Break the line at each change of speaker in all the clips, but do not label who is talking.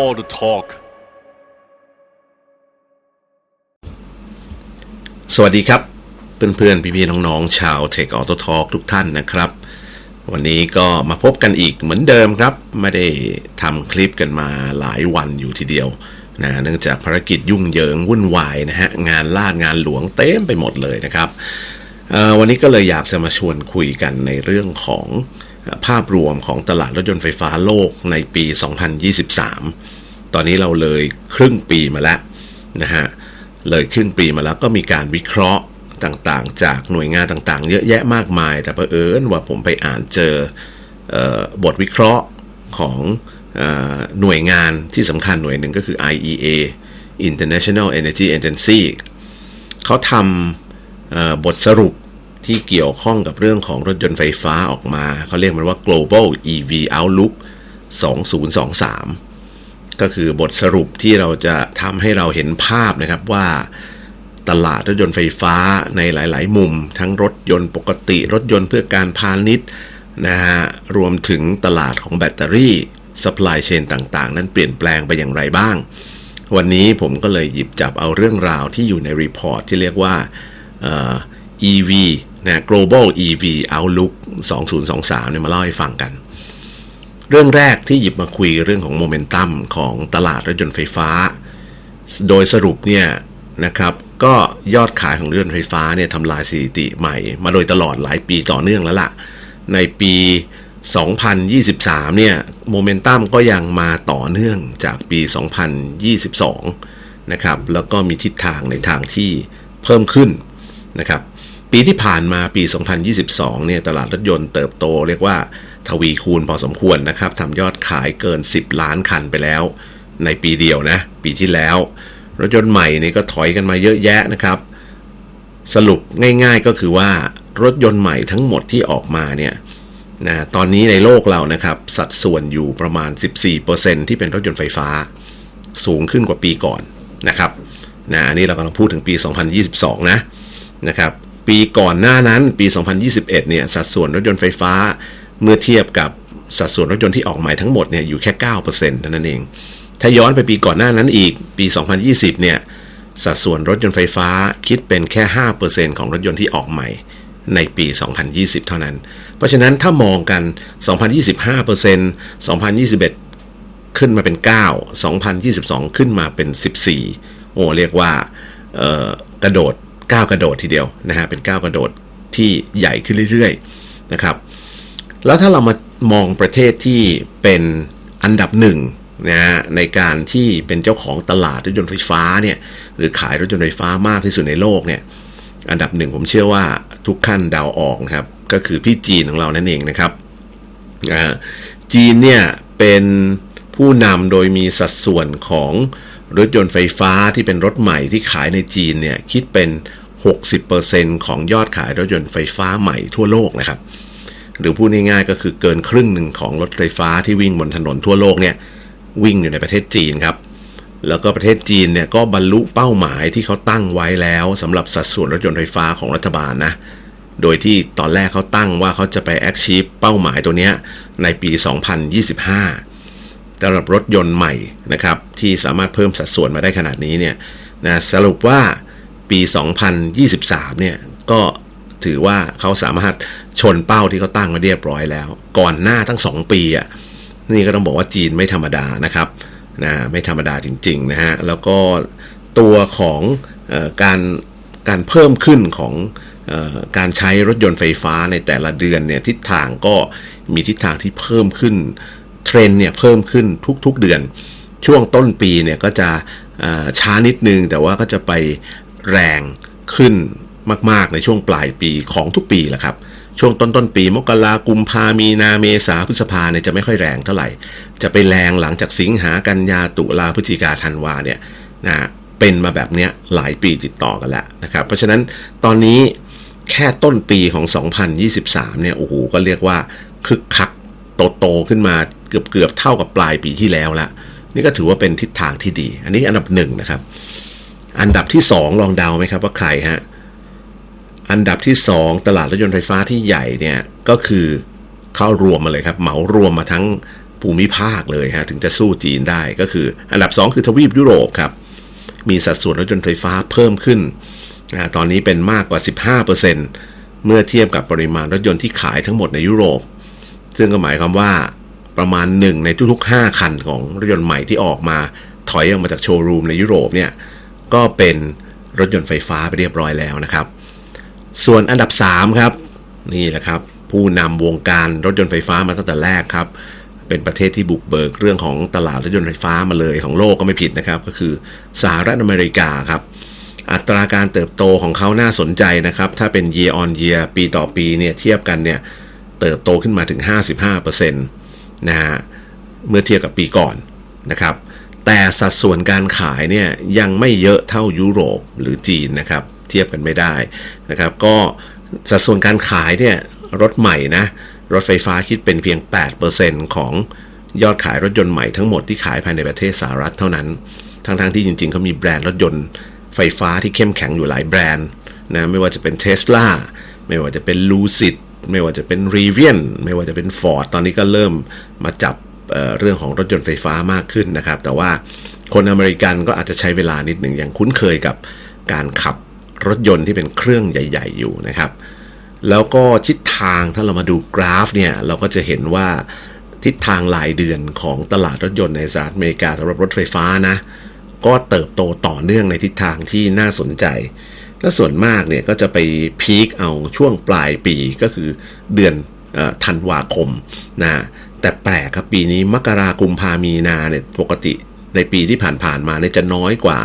all the talk
สวัสดีครับ เพื่อนๆ พี่ๆ น้องๆ ชาว Tech Auto Talk ทุกท่านนะครับ วันนี้ก็มาพบกันอีกเหมือนเดิมครับ ไม่ได้ทำคลิปกันมาหลายวันอยู่ทีเดียวนะเนื่องจากภารกิจยุ่งเหยิงวุ่นวายนะฮะ งานลาดงานหลวงเต็มไปหมดเลยนะครับ วันนี้ก็เลยอยากจะมาชวนคุยกันในเรื่องของ ภาพรวมของตลาดรถยนต์ไฟฟ้าโลกในปี 2023 ตอนนี้เราเลยครึ่งปีมาแล้วนะฮะ เลยครึ่งปีมาแล้วก็มีการวิเคราะห์ต่างๆ จากหน่วยงานต่างๆ เยอะแยะมากมาย แต่เอิญว่าผมไปอ่านเจอเออบทวิเคราะห์ของออหน่วยงานที่สำคัญหน่วยหนึ่งก็คือ IEA International Energy Agency เขาทำบทสรุป ที่เกี่ยวข้องกับเรื่องของรถยนต์ไฟฟ้าออกมา เขาเรียกมันว่า Global EV Outlook 2023 ก็คือบทสรุปที่เราจะทำให้เราเห็นภาพนะครับว่าตลาดรถยนต์ไฟฟ้าในหลาย ๆ มุม ทั้งรถยนต์ปกติรถยนต์เพื่อการพาณิชย์นะฮะรวมถึงตลาดของแบตเตอรี่ supply chain ต่าง ๆ นั้นเปลี่ยนแปลงไปอย่างไรบ้าง วันนี้ผมก็เลยหยิบจับเอาเรื่องราวที่อยู่ในรีพอร์ตที่เรียกว่า EV นะ global EV outlook 2023เนี่ยมาเล่าให้ฟังกัน เรื่องแรกที่หยิบมาคุยเรื่องของโมเมนตัมของตลาดรถยนต์ไฟฟ้า โดยสรุปเนี่ยนะครับ ก็ยอดขายของรถยนต์ไฟฟ้าเนี่ยทำลายสถิติใหม่ มาโดยตลอดหลายปีต่อเนื่องแล้วล่ะ ในปี 2023 เนี่ยโมเมนตัมก็ยังมาต่อเนื่องจากปี 2022 นะครับ แล้วก็มีทิศทางในทางที่เพิ่มขึ้นนะครับ ปีที่ผ่านมาปี 2022 เนี่ยตลาดรถยนต์เติบโตเรียกว่าทวีคูณพอสมควรนะครับทำยอดขายเกิน 10 ล้านคันไปแล้ว ในปีเดียวนะ ปีที่แล้ว รถยนต์ใหม่นี่ก็ถอยกันมาเยอะแยะนะครับ สรุปง่ายๆก็คือว่ารถยนต์ใหม่ทั้งหมดที่ออกมาเนี่ยนะตอนนี้ในโลกเรานะครับ สัดส่วนอยู่ประมาณ 14%ที่เป็นรถยนต์ไฟฟ้า สูงขึ้นกว่าปีก่อนนะครับนะอันนี้เรากำลังพูดถึงปี 2022 นะนะครับ ปีก่อนหน้านั้นปี 2021 เนี่ยสัดส่วนรถยนต์ไฟฟ้าเมื่อเทียบกับสัดส่วนรถยนต์ที่ออกใหม่ทั้งหมดเนี่ยอยู่แค่ 9%เท่านั้นเอง ถ้าย้อนไปปีก่อนหน้านั้นอีกปี 2020 เนี่ยสัดส่วนรถยนต์ไฟฟ้าคิดเป็นแค่ 5%ของรถยนต์ที่ออกใหม่ในปี 2020 เท่านั้น เพราะฉะนั้นถ้ามองกัน 2025% 2021 ขึ้นมาเป็น 9 2022 ขึ้นมาเป็น 14 โอ้เรียกว่ากระโดด 9กระโดดทีเดียวนะฮะเป็น9กระโดดที่ใหญ่ขึ้นเรื่อยๆนะครับแล้วถ้าเรามามองประเทศที่เป็นอันดับหนึ่งนะฮะในการที่เป็นเจ้าของตลาดรถยนต์ไฟฟ้าเนี่ยหรือขายรถยนต์ไฟฟ้ามากที่สุดในโลกเนี่ยอันดับหนึ่งผมเชื่อว่าทุกขั้นเดาออกนะครับก็คือพี่จีนของเรานั่นเองนะครับจีนเนี่ยเป็นผู้นำโดยมีสัดส่วนของ รถยนต์ไฟฟ้าที่เป็นรถใหม่ที่ขายในจีนเนี่ยคิดเป็น 60%ของยอดขายรถยนต์ไฟฟ้าใหม่ทั่วโลกนะครับ หรือพูดง่ายๆก็คือเกินครึ่งหนึ่งของรถไฟฟ้าที่วิ่งบนถนนทั่วโลกเนี่ยวิ่งอยู่ในประเทศจีนครับ แล้วก็ประเทศจีนเนี่ยก็บรรลุเป้าหมายที่เขาตั้งไว้แล้วสำหรับสัดส่วนรถยนต์ไฟฟ้าของรัฐบาลนะ โดยที่ตอนแรกเขาตั้งว่าเขาจะไป achieve เป้าหมายตัวเนี้ยในปี 2025 สำหรับรถยนต์ใหม่นะครับที่สามารถเพิ่มสัดส่วนมาได้ขนาดนี้เนี่ยนะสรุปว่าปี 2023 เนี่ยก็ถือว่าเขาสามารถชนเป้าที่เขาตั้งมาเรียบร้อยแล้ว ก่อนหน้าทั้ง 2 ปีอะนี่ก็ต้องบอกว่าจีนไม่ธรรมดานะครับนะไม่ธรรมดาจริงๆนะฮะแล้วก็ตัวของออการการเพิ่มขึ้นของออการใช้รถยนต์ไฟฟ้าในแต่ละเดือนเนี่ยทิศทางก็มีทิศทางที่เพิ่มขึ้น เทรนเนี่ยเพิ่มขึ้นทุกๆเดือน ช่วงต้นปีเนี่ยก็จะช้านิดนึง แต่ว่าก็จะไปแรงขึ้นมาก ๆ ในช่วงปลายปีของทุกปีแหละครับช่วงต้นต้นปีมกรากุมภามีนาเมษาพฤษภาเนี่ยจะไม่ค่อยแรงเท่าไหร่ จะไปแรงหลังจากสิงหากันยาตุลาพฤศจิกาธันวาเนี่ยนะเป็นมาแบบเนี้ยหลายปีติดต่อกันแล้วนะครับเพราะฉะนั้นตอนนี้แค่ต้นปีของ 2023เนี่ยโอ้โหก็เรียกว่าคึกคัก โตโตขึ้นมาเกือบเกือบเท่ากับปลายปีที่แล้วละนี่ก็ถือว่าเป็นทิศทางที่ดี อันนี้อันดับหนึ่งนะครับ อันดับที่สองลองเดาไหมครับว่าใครฮะอันดับที่สองตลาดรถยนต์ไฟฟ้าที่ใหญ่เนี่ยก็คือเข้ารวมมาเลยครับ เหมารวมมาทั้งภูมิภาคเลยฮะถึงจะสู้จีนได้ก็คือ อันดับ 2 คือทวีปยุโรปครับ มีสัดส่วนรถยนต์ไฟฟ้าเพิ่มขึ้นนะตอนนี้เป็นมากกว่า 15%เมื่อเทียบกับปริมาณรถยนต์ที่ขายทั้งหมดในยุโรป ซึ่งก็หมายความว่าประมาณ 1 ในทุกๆ 5 คันของรถยนต์ใหม่ที่ออกมาถอยออกมาจากโชว์รูมในยุโรปเนี่ยก็เป็นรถยนต์ไฟฟ้าไปเรียบร้อยแล้วนะครับ ส่วนอันดับ 3 ครับ นี่แหละครับ ผู้นำวงการรถยนต์ไฟฟ้ามาตั้งแต่แรกครับ เป็นประเทศที่บุกเบิกเรื่องของตลาดรถยนต์ไฟฟ้ามาเลยของโลกก็ไม่ผิดนะครับ ก็คือสหรัฐอเมริกาครับ อัตราการเติบโตของเขาน่าสนใจนะครับ ถ้าเป็น year on year ปีต่อปีเนี่ยเทียบกันเนี่ย เติบโตขึ้นมาถึง 55%นะฮะเมื่อเทียบกับปีก่อนนะครับ แต่สัดส่วนการขายเนี่ยยังไม่เยอะเท่ายุโรปหรือจีนนะครับ เทียบกันไม่ได้นะครับ ก็สัดส่วนการขายเนี่ยรถใหม่นะ รถไฟฟ้าคิดเป็นเพียง 8%ของยอดขายรถยนต์ใหม่ทั้งหมดที่ขายภายในประเทศสหรัฐเท่านั้น ทั้งๆทที่จริงๆเขามีแบรนด์รถยนต์ไฟฟ้าที่เข้มแข็งอยู่หลายแบรนด์นะไม่ว่าจะเป็น Tesla ไม่ว่าจะเป็น Lucid ไม่ว่าจะเป็น Rivian ไม่ว่าจะเป็น Ford ตอนนี้ก็เริ่มมาจับเเรื่องของรถยนต์ไฟฟ้ามากขึ้นนะครับ แต่ว่าคนอเมริกันก็อาจจะใช้เวลานิดหนึ่งยังคุ้นเคยกับการขับรถยนต์ที่เป็นเครื่องใหญ่ ๆ อยู่นะครับ แล้วก็ทิศทางถ้าเรามาดูกราฟเนี่ย เราก็จะเห็นว่าทิศทางรายเดือนของตลาดรถยนต์ในสหรัฐอเมริกาสำหรับรถไฟฟ้านะ ก็เติบโตต่อเนื่องในทิศทางที่น่าสนใจ และส่วนมากเนี่ยก็จะไปพีคเอาช่วงปลายปีก็คือเดือนอธันวาคมนะแต่แปลกครับปีนี้มกรากุมภามีนาเนี่ยปกติในปีที่ผ่านๆมาเนี่ยจะน้อยกว่า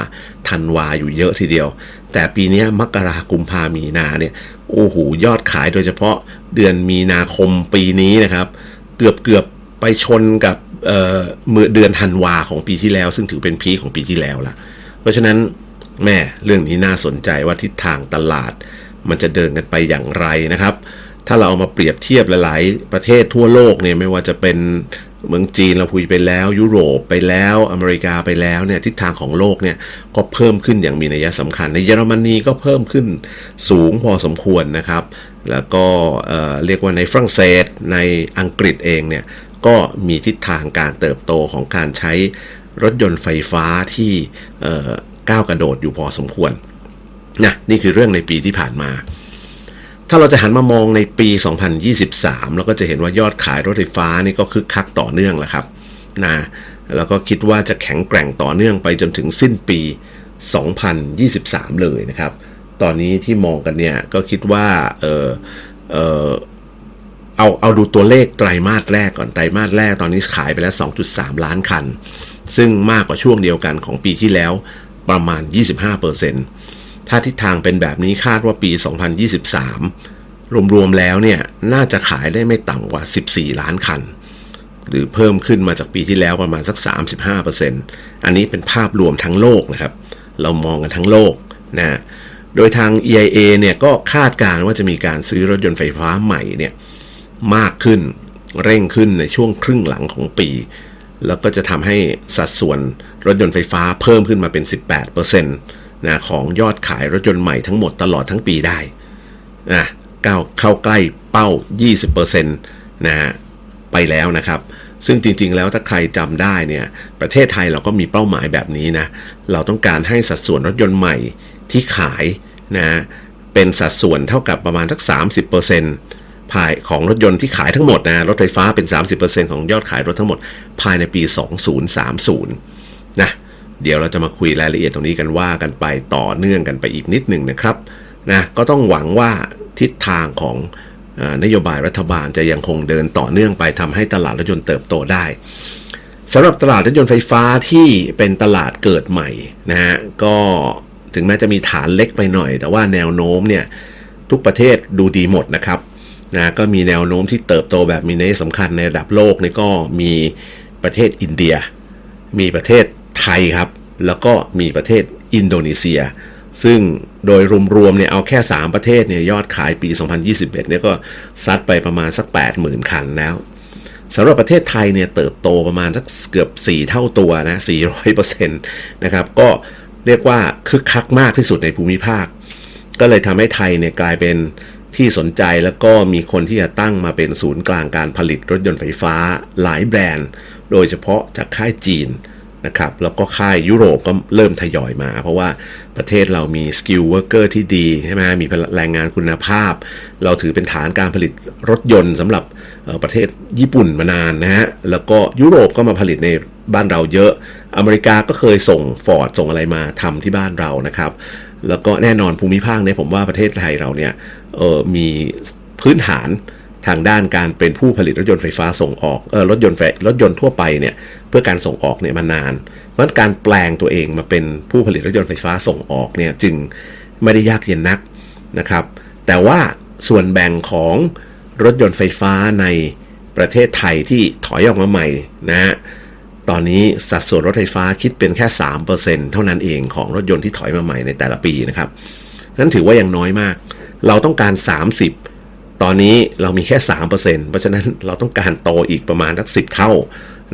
ธันวาอยู่เยอะทีเดียว แต่ปีนี้มกรากุมภามีนาเนี่ยโอ้โหยอดขายโดยเฉพาะเดือนมีนาคมปีนี้นะครับ เกือบเกือบไปชนกับเอ่อมือเดือนธันวาของปีที่แล้ว ซึ่งถือเป็นพีคของปีที่แล้วล่ะ เพราะฉะนั้น แม่เรื่องนี้น่าสนใจว่าทิศทางตลาด มันจะเดินกันไปอย่างไรนะครับ ถ้าเราเอามาเปรียบเทียบหลาย ๆ ประเทศทั่วโลกเนี่ยไม่ว่าจะเป็นเมืองจีนเราคุยไปแล้ว ยุโรปไปแล้วอเมริกาไปแล้วเนี่ยทิศทางของโลกเนี่ยก็เพิ่มขึ้นอย่างมีนัยสำคัญ ในเยอรมนีก็เพิ่มขึ้นสูงพอสมควรนะครับ แล้วก็เเรียกว่าในฝรั่งเศสในอังกฤษเองเนี่ยก็มีทิศทางการเติบโตของการใช้รถยนต์ไฟฟ้าที่ ก้าวกระโดดอยู่พอสมควรนะนี่คือเรื่องในปีที่ผ่านมา ถ้าเราจะหันมามองในปี 2023 เราก็จะเห็นว่ายอดขายรถไฟฟ้านี่ก็คึกคักต่อเนื่องแหละครับนะแล้วก็คิดว่าจะแข็งแกร่งต่อเนื่องไปจนถึงสิ้นปี 2023 เลยนะครับ ตอนนี้ที่มองกันเนี่ยก็คิดว่าเออเออเอาเอาดูตัวเลขไตรมาสแรกก่อนไตรมาสแรกตอนนี้ขายไปแล้ว 2.3 ล้านคัน ซึ่งมากกว่าช่วงเดียวกันของปีที่แล้ว ประมาณ 25%ถ้าทิศทางเป็นแบบนี้คาดว่าปี 2023 รวม ๆ แล้วเนี่ย น่าจะขายได้ไม่ต่ำกว่า 14 ล้านคัน หรือเพิ่มขึ้นมาจากปีที่แล้วประมาณสัก 35%อันนี้เป็นภาพรวมทั้งโลกนะครับ เรามองกันทั้งโลกนะโดยทาง EIA เนี่ยก็คาดการณ์ว่าจะมีการซื้อรถยนต์ไฟฟ้าใหม่เนี่ยมากขึ้นเร่งขึ้นในช่วงครึ่งหลังของปี แล้วก็จะทำให้สัดส่วนรถยนต์ไฟฟ้าเพิ่มขึ้นมาเป็น 18%นะของยอดขายรถยนต์ใหม่ทั้งหมดตลอดทั้งปีได้นะก้าวเข้าใกล้เป้า 20%นะฮะไปแล้วนะครับ ซึ่งจริงๆ แล้วถ้าใครจำได้เนี่ย ประเทศไทยเราก็มีเป้าหมายแบบนี้นะ เราต้องการให้สัดส่วนรถยนต์ใหม่ที่ขายนะ เป็นสัดส่วนเท่ากับประมาณสัก 30% ภายของรถยนต์ที่ขายทั้งหมดนะรถไฟฟ้าเป็น 30%ของยอดขายรถทั้งหมดภายในปี 2030 นะเดี๋ยวเราจะมาคุยรายละเอียดตรงนี้กันว่ากันไปต่อเนื่องกันไปอีกนิดหนึ่งนะครับนะก็ต้องหวังว่าทิศทางของอนโยบายรัฐบาลจะยังคงเดินต่อเนื่องไปทำให้ตลาดรถยนต์เติบโตได้สำหรับตลาดรถยนต์ไฟฟ้าที่เป็นตลาดเกิดใหม่นะฮะก็ถึงแม้จะมีฐานเล็กไปหน่อย แต่ว่าแนวโน้มเนี่ยทุกประเทศดูดีหมดนะครับ นะก็มีแนวโน้มที่เติบโตแบบมีนัยสำคัญในระดับโลกนี่ก็มีประเทศอินเดีย มีประเทศไทยครับ แล้วก็มีประเทศอินโดนีเซีย ซึ่งโดยรวมๆเนี่ยเอาแค่ 3 ประเทศเนี่ยยอดขายปี 2021เนี่ยก็ซัดไปประมาณสัก 80,000 คันแล้วสำหรับประเทศไทยเนี่ยเติบโตประมาณสักเกือบ 4 เท่าตัวนะ 400%นะครับ ก็เรียกว่าคึกคักมากที่สุดในภูมิภาค ก็เลยทำให้ไทยเนี่ยกลายเป็น ที่สนใจแล้วก็มีคนที่จะตั้งมาเป็นศูนย์กลางการผลิตรถยนต์ไฟฟ้าหลายแบรนด์ โดยเฉพาะจากค่ายจีนนะครับแล้วก็ค่ายยุโรปก็เริ่มทยอยมา เพราะว่าประเทศเรามีสกิลเวอร์เกอร์ที่ดีใช่ไหมมีแรงงานคุณภาพ เราถือเป็นฐานการผลิตรถยนต์สำหรับประเทศญี่ปุ่นมานานนะฮะแล้วก็ยุโรปก็มาผลิตใน บ้านเราเยอะ อเมริกาก็เคยส่งฟอร์ดส่งอะไรมาทำที่บ้านเรานะครับ แล้วก็แน่นอนภูมิภาคเนี่ยผมว่าประเทศไทยเราเนี่ยเออมีพื้นฐานทางด้านการเป็นผู้ผลิตรถยนต์ไฟฟ้าส่งออกเออรถยนต์ไฟรถยนต์ทั่วไปเนี่ยเพื่อการส่งออกเนี่ยมานาน เพราะฉะนั้นการแปลงตัวเองมาเป็นผู้ผลิตรถยนต์ไฟฟ้าส่งออกเนี่ยจึงไม่ได้ยากเย็นนักนะครับ แต่ว่าส่วนแบ่งของรถยนต์ไฟฟ้าในประเทศไทยที่ถอยออกมาใหม่นะฮะ ตอนนี้สัดส่วนรถไฟฟ้าคิดเป็นแค่ 3%เท่านั้นเองของรถยนต์ที่ถอยมาใหม่ในแต่ละปีนะครับนั้นถือว่ายังน้อยมาก เราต้องการ 30 ตอนนี้เรามีแค่ 3%เพราะฉะนั้นเราต้องการโตอีกประมาณสัก10 เท่า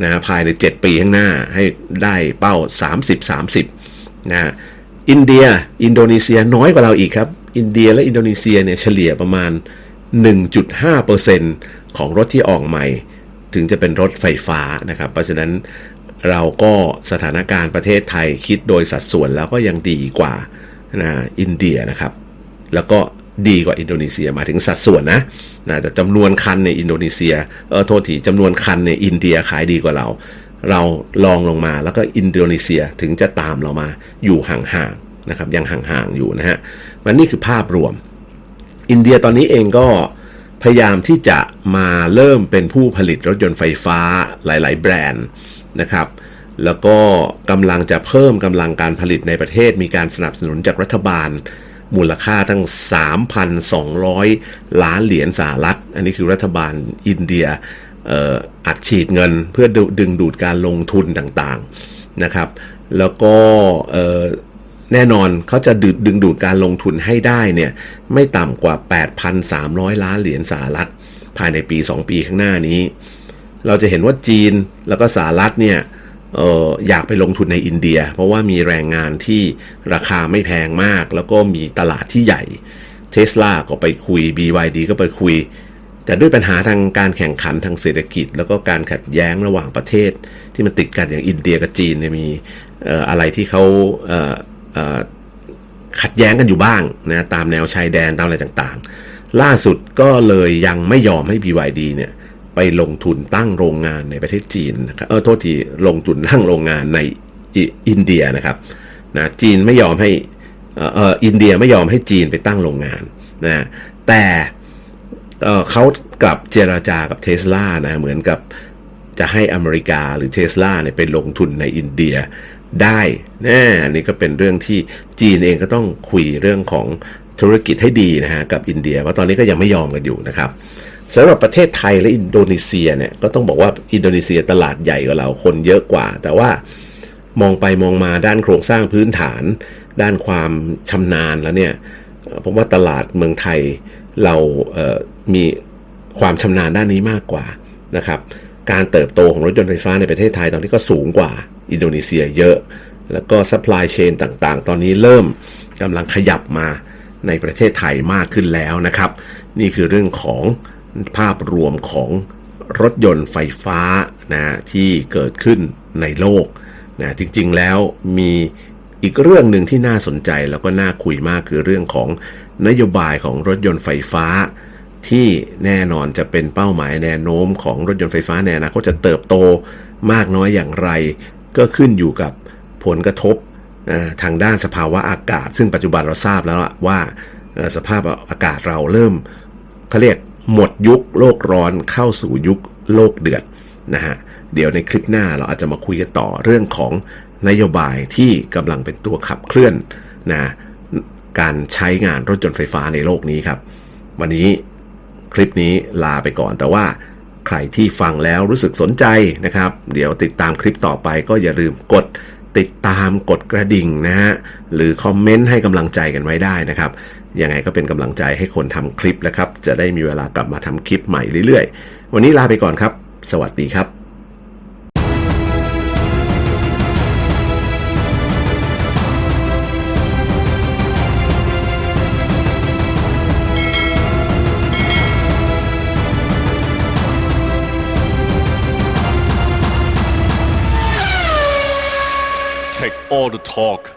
นะภายใน 7 ปีข้างหน้าให้ได้เป้า 30 30นะอินเดีย อินโดนีเซียน้อยกว่าเราอีกครับ อินเดียและอินโดนีเซียเนี่ยเฉลี่ยประมาณ 1.5%ของรถที่ออกใหม่ ถึงจะเป็นรถไฟฟ้านะครับ เพราะฉะนั้นเราก็สถานการณ์ประเทศไทยคิดโดยสัดส่วนแล้วก็ยังดีกว่านะอินเดียนะครับ แล้วก็ดีกว่าอินโดนีเซียหมายถึงสัดส่วนนะนะแต่จำนวนคันในอินโดนีเซียเออโทษทีจำนวนคันในอินเดียขายดีกว่าเรา เราลองลงมาแล้วก็อินโดนีเซียถึงจะตามเรามาอยู่ห่างๆนะครับยังห่างๆอยู่นะฮะมันนี่คือภาพรวม อินเดียตอนนี้เองก็ พยายามที่จะมาเริ่มเป็นผู้ผลิตรถยนต์ไฟฟ้าหลาย ๆ แบรนด์นะครับ แล้วก็กำลังจะเพิ่มกำลังการผลิตในประเทศ มีการสนับสนุนจากรัฐบาล มูลค่าทั้ง 3,200 ล้านเหรียญสหรัฐ อันนี้คือรัฐบาลอินเดียอัดฉีดเงินเพื่อดึงดูดการลงทุนต่าง ๆ นะครับ แล้วก็ แน่นอนเขาจะดึงดึงดูดการลงทุนให้ได้เนี่ยไม่ต่ำกว่า 8,300 ล้านเหรียญสหรัฐ ภายในปี 2 ปีข้างหน้านี้ เราจะเห็นว่าจีนแล้วก็สหรัฐเนี่ยอออยากไปลงทุนในอินเดีย เพราะว่ามีแรงงานที่ราคาไม่แพงมาก แล้วก็มีตลาดที่ใหญ่เทสลาก็ไปคุย BYD ก็ไปคุย แต่ด้วยปัญหาทางการแข่งขันทางเศรษฐกิจ แล้วก็การขัดแย้งระหว่างประเทศ ที่มันติดกันอย่างอินเดียกับจีนเนี่ยมีเอ่อะไรที่เขาเขัดแย้งกันอยู่บ้างนะตามแนวชายแดนตามอะไรต่างๆ ล่าสุดก็เลยยังไม่ยอมให้ BYD เนี่ยไปลงทุนตั้งโรงงานในประเทศจีนนะครับเออโทษทีลงทุนตั้งโรงงานในอินเดียนะครับนะจีนไม่ยอมให้เอออินเดียไม่ยอมให้จีนไปตั้งโรงงานนะแต่เออเขากลับเจราจากับเทสลานะเหมือนกับจะให้อเมริกาหรือเทสลาเนี่ยไปลงทุนในอินเดีย ได้น่อันนี้ก็เป็นเรื่องที่จีนเองก็ต้องคุยเรื่องของธุรกิจให้ดีนะฮะกับอินเดียเพราตอนนี้ก็ยังไม่ยอมกันอยู่นะครับสำหรับประเทศไทยและอินโดนีเซียเนี่ยก็ต้องบอกว่าอินโดนีเซียตลาดใหญ่กว่าเราคนเยอะกว่า แต่ว่ามองไปมองมาด้านโครงสร้างพื้นฐาน ด้านความชำนาญแล้วเนี่ยผมว่าตลาดเมืองไทยเราเอ่อมีความชำนาญด้านนี้มากกว่านะครับ การเติบโตของรถยนต์ไฟฟ้าในประเทศไทยตอนนี้ก็สูงกว่าอินโดนีเซียเยอะ แล้วก็ซัพพลายเชนต่างๆ ตอนนี้เริ่มกำลังขยับมาในประเทศไทยมากขึ้นแล้วนะครับ นี่คือเรื่องของภาพรวมของรถยนต์ไฟฟ้านะที่เกิดขึ้นในโลกนะจริงๆแล้วมีอีกเรื่องหนึ่งที่น่าสนใจแล้วก็น่าคุยมากคือเรื่องของนโยบายของรถยนต์ไฟฟ้า ที่แน่นอนจะเป็นเป้าหมายแนวโน้มของรถยนต์ไฟฟ้าในอนาคตจะเติบโตมากน้อยอย่างไร ก็ขึ้นอยู่กับผลกระทบทางด้านสภาวะอากาศ ซึ่งปัจจุบันเราทราบแล้วว่าสภาพอากาศเราเริ่มเขาเรียกหมดยุคโลกร้อนเข้าสู่ยุคโลกเดือดนะฮะเดี๋ยวในคลิปหน้าเราอาจจะมาคุยกันต่อเรื่องของนโยบายที่กำลังเป็นตัวขับเคลื่อนนะการใช้งานรถยนต์ไฟฟ้าในโลกนี้ครับ วันนี้ คลิปนี้ลาไปก่อน แต่ว่าใครที่ฟังแล้วรู้สึกสนใจนะครับ เดี๋ยวติดตามคลิปต่อไปก็อย่าลืมกดติดตามกดกระดิ่งนะฮะหรือคอมเมนต์ให้กำลังใจกันไว้ได้นะครับยังไงก็เป็นกำลังใจให้คนทำคลิปนะครับ จะได้มีเวลากลับมาทำคลิปใหม่เรื่อยๆ วันนี้ลาไปก่อนครับ สวัสดีครับ
the talk